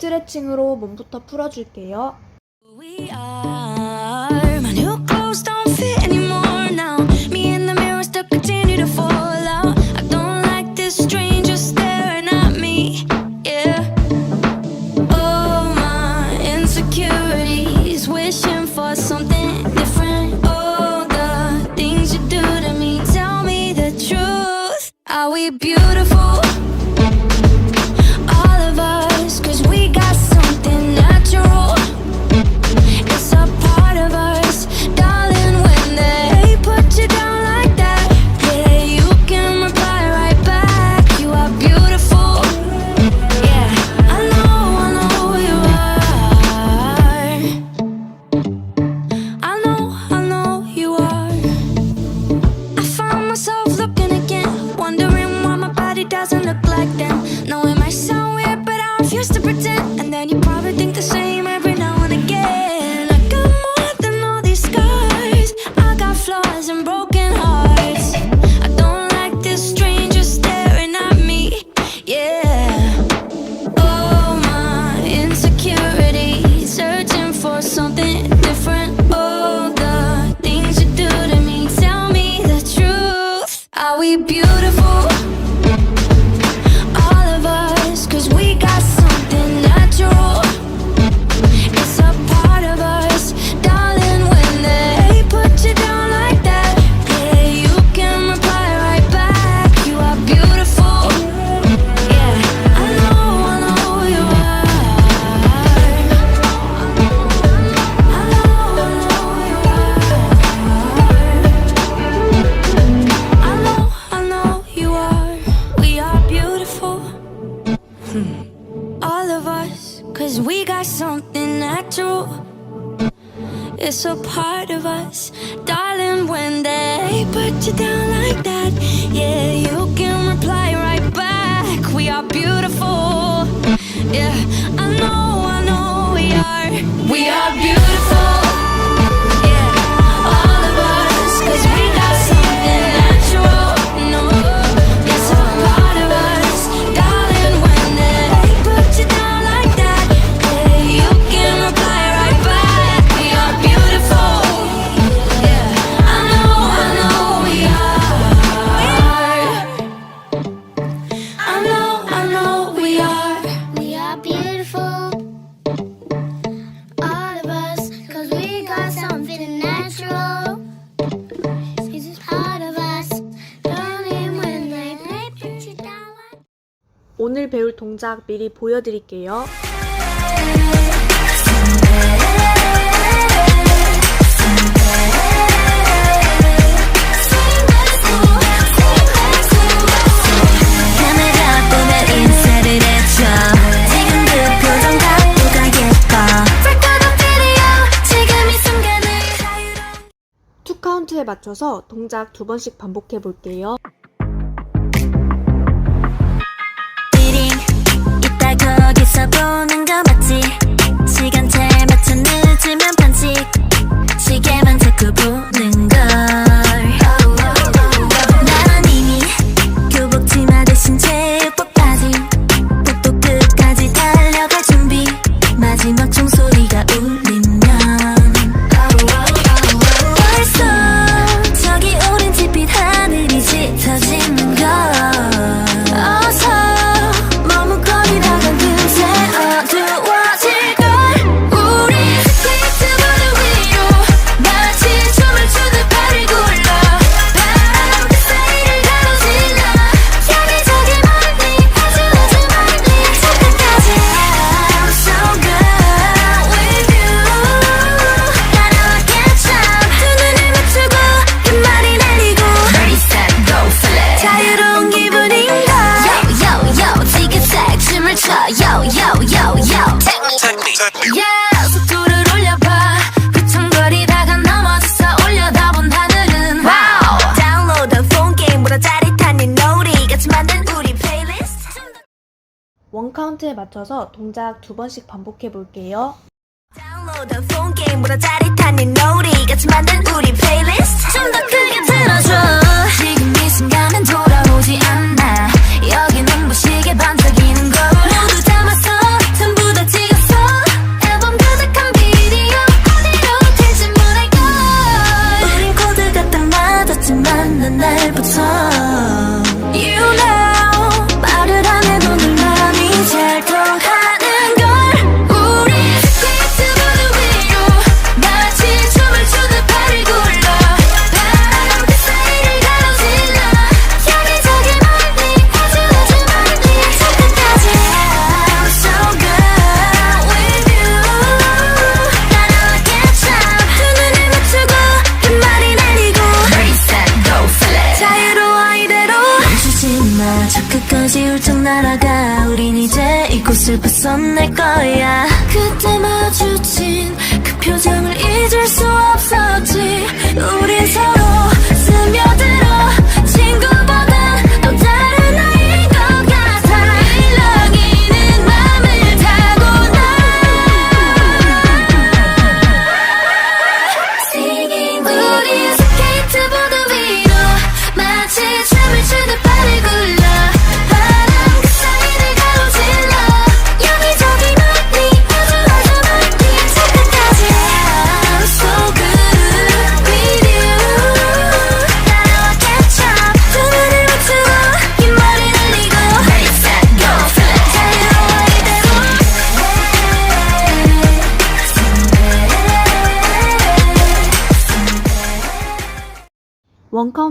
스트레칭으로 몸부터 풀어줄게요. Are we beautiful? part of us, darling. When they put you down like that, yeah, you can reply right back. We are beautiful, yeah. I know, I know we are. We are beautiful. 오늘 배울 동작 미리 보여드릴게요. 투 카운트에 맞춰서 동작 두 번씩 반복해 볼게요. 쳐다보는 거 맞지. 시간제 맞춰 늦으면 반칙 시계만 자꾸 보는 걸. 카운트에 맞춰서 동작 두 번씩 반복해 볼게요. 여긴 행복시계 반 벗어낼 거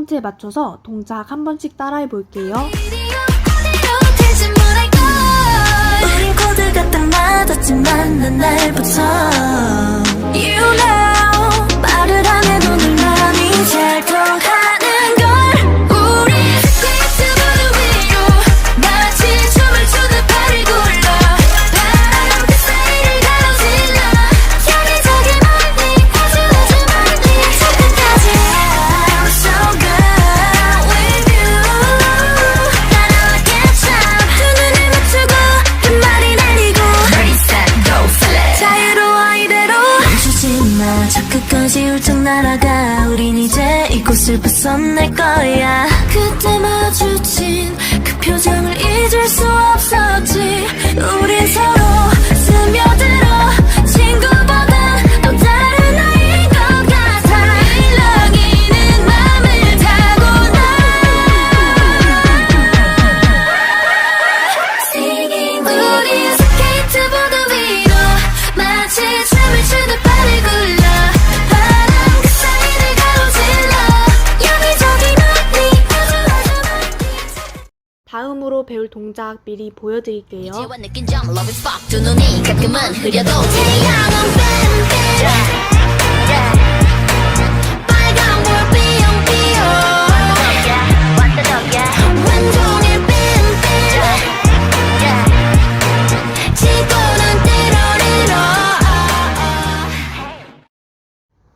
원 카운트에 맞춰서 동작 한 번씩 따라해 볼게요. 우린 코드가 딱 맞았지만 난 날부터 You know 벗어날 다음으로 배울 동작 미리 보여드릴게요.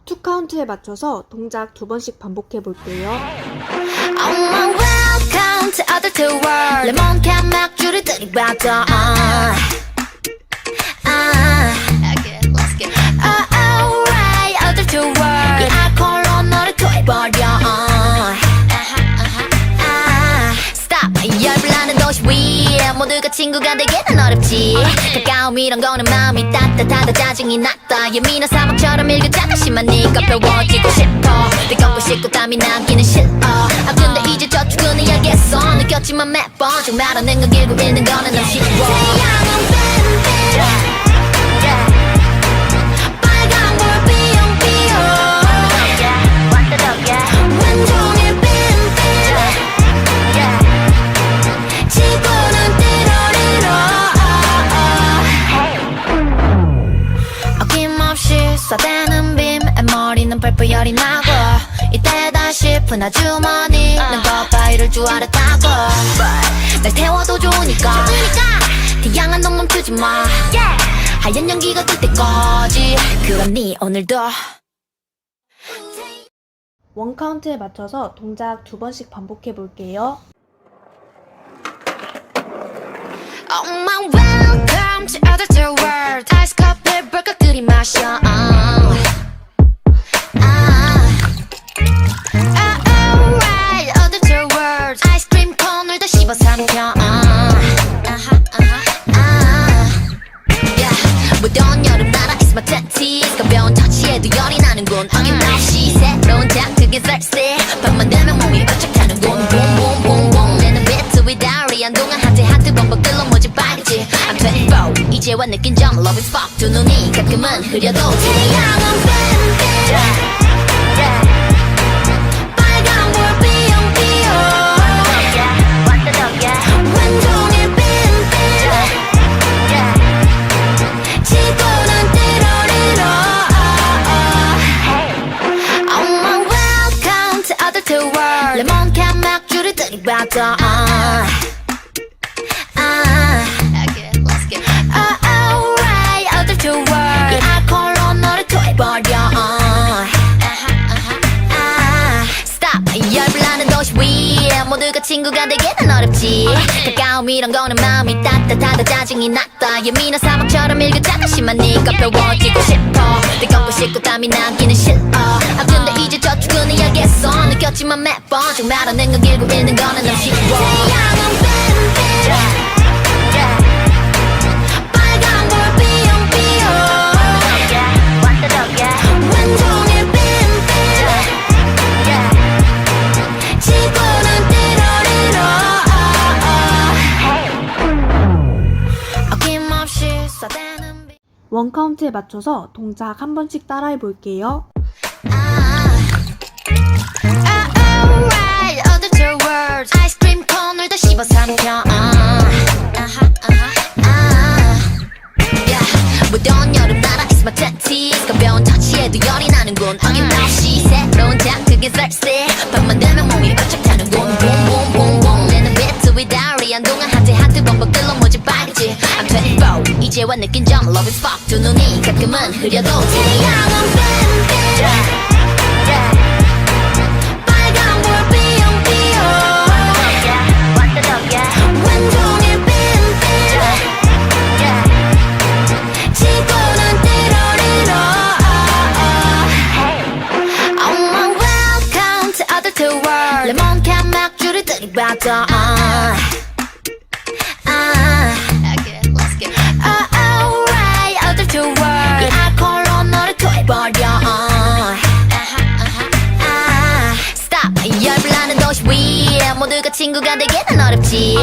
투 카운트에 맞춰서 동작 두 번씩 반복해 볼게요. Oh to other two world 레몬캔 맥주를 들이받아 uh. uh. Oh, other two uh. 아, Stop. 열불 나는 도시 위에 모두가 친구가 되기는 어렵지. 가까움 이런 거는 마음이 따뜻하다. 짜증이 났다. 예민한 사막처럼 일교차가 심한 네가 배워지고 싶어. 뜨겁고 싶고 땀이 나기는 싫어. 아 근데 이제 저축 은 알겠어 느꼈지만 몇번 좀 말하는 건 길고 있는 거는 쉬워 태양은 뱀뱀 쏴대는 빔에 머리는 펄펄 열이 나 고 이때다 싶은 아주머니는 거파이를 줄 알았다고. 날 태워도 좋으니까. 태양아 넌 멈추지 마. 하얀 연기가 뜰 때까지. 그럼 네 오늘도. 원 카운트에 맞춰서 동작 두 번씩 반복해 볼게요. Oh my welcome to other world 아이스 커피 벌컥 들이마셔 열이 나는군 어김없이 새로운 자극에 thirsty 밤만 되면 몸이 boom boom 내는 비트 diary 한동안 하트 하트 범벅들로 모집 빨개지. I'm 24 이제와 느낀 점 love is fuck 두 눈이 가끔은 흐려도 태양은 뱀 모두가 친구가 되기는 어렵지. 가까움 이런 거는 마음이 따뜻하다. 짜증이 났다. 예민한 사막처럼 일교차가 심한 네가 배워지고 싶어. 뜨겁고 싶고 땀이 나기는 싫어. 아 근데 이제 저축은 해야겠어 느꼈지만 매번 좀 말하는 건 길고 읽는 거는 너무 쉬워. 태양은 뺀뺀 원 카운트에 맞춰서 동작 한 번씩 따라해 볼게요. 아. My twenties 가벼운 터치에도 열이 나는군. 어김없이 새로운 자극에 thirsty. 밤만 느낀 점 Love is fuck 두 눈이 가끔은 흐려도 태양은 뺀 친구가 되기는 어렵지.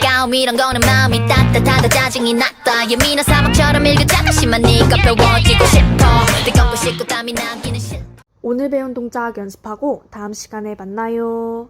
가까움 이런 거는 마음이 따뜻하다. 짜증이 났다. 예민한 사막처럼 일교차가 심한 네가 배워지고 싶어. 뜨겁고 싶고 땀이 나기는 싫어 오늘 배운 동작 연습하고 다음 시간에 만나요.